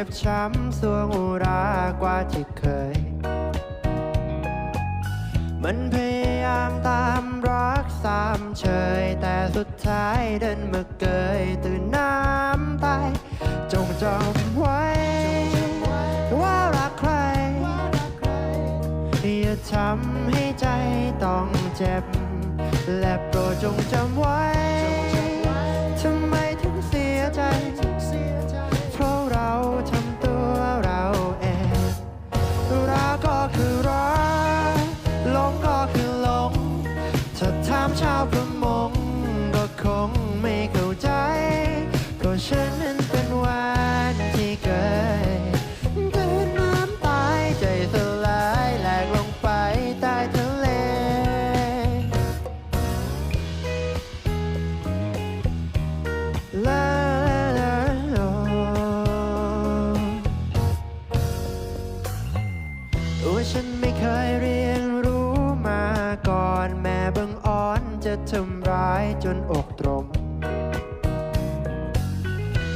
จ็บช้ำสวงอุรากว่าที่เคย มันพยายามตามรักสามเชยแต่สุดท้ายเดินมาเกยตื่นน้ำตายจงจำไว้ ว่ารักใคร อย่าทำให้ใจต้องเจ็บ และโปรดจงจำไว้ ตัวฉันไม่เคยเรียนรู้มาก่อนแม่บังอ่อนจะทำร้ายจนอกตรม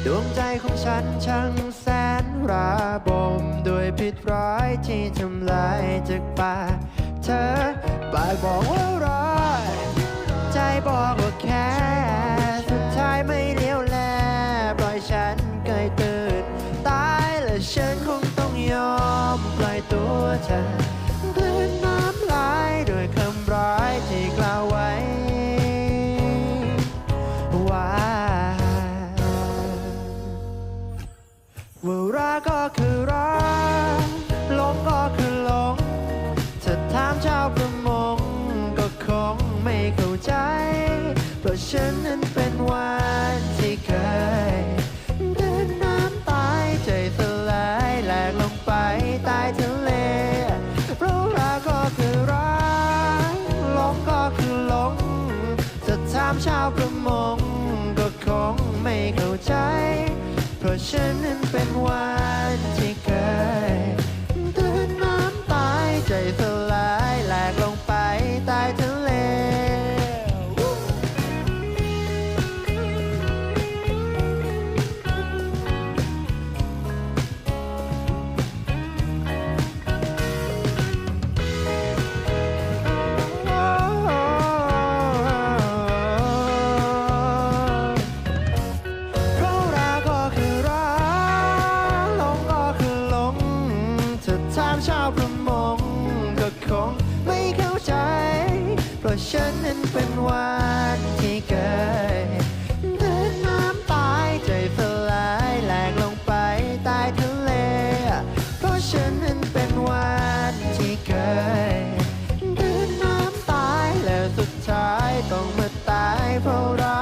ดวงใจของฉันช่างแสนระบมด้วยพิษร้ายที่ทำลายจากปาเธอปากบอกว่าร้ายใจบอกว่าแค่สุดท้ายไม่เลี้ยวแลปล่อยฉันเกยตื่น ตายและฉันคง ตัวเธ เพราะฉันนั้นเป็นวันที่เกิดเดินน้ำตายใจสลายแหลกลงไปใต้ทะเล เพราะฉันนั้นเป็นวันที่เกิดเดินน้ำตายแล้วสุดท้ายต้องมาตายเพราะรัก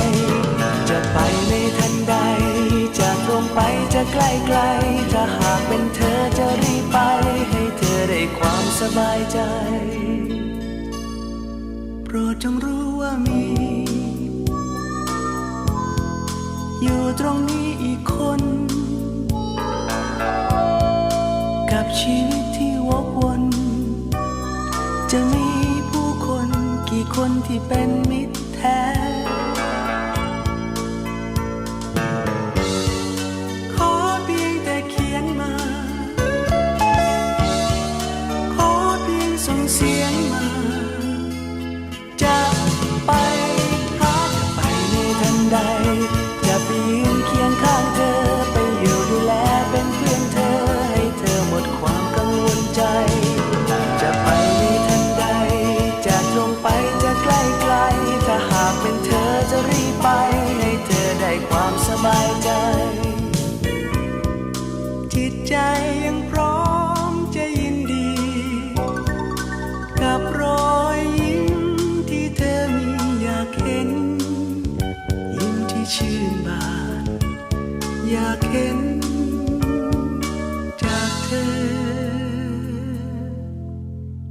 ไปจะทวงไปจะใกล้ไกล ถ้าหากเป็นเธอจะรีบไป ให้เธอได้ความสบายใจ โปรดจงรู้ว่ามี อยู่ตรงนี้อีกคน กับชีวิต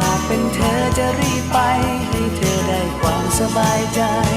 า เป็นเธอจะรีบไป ให้เธอได้ความสบายใจ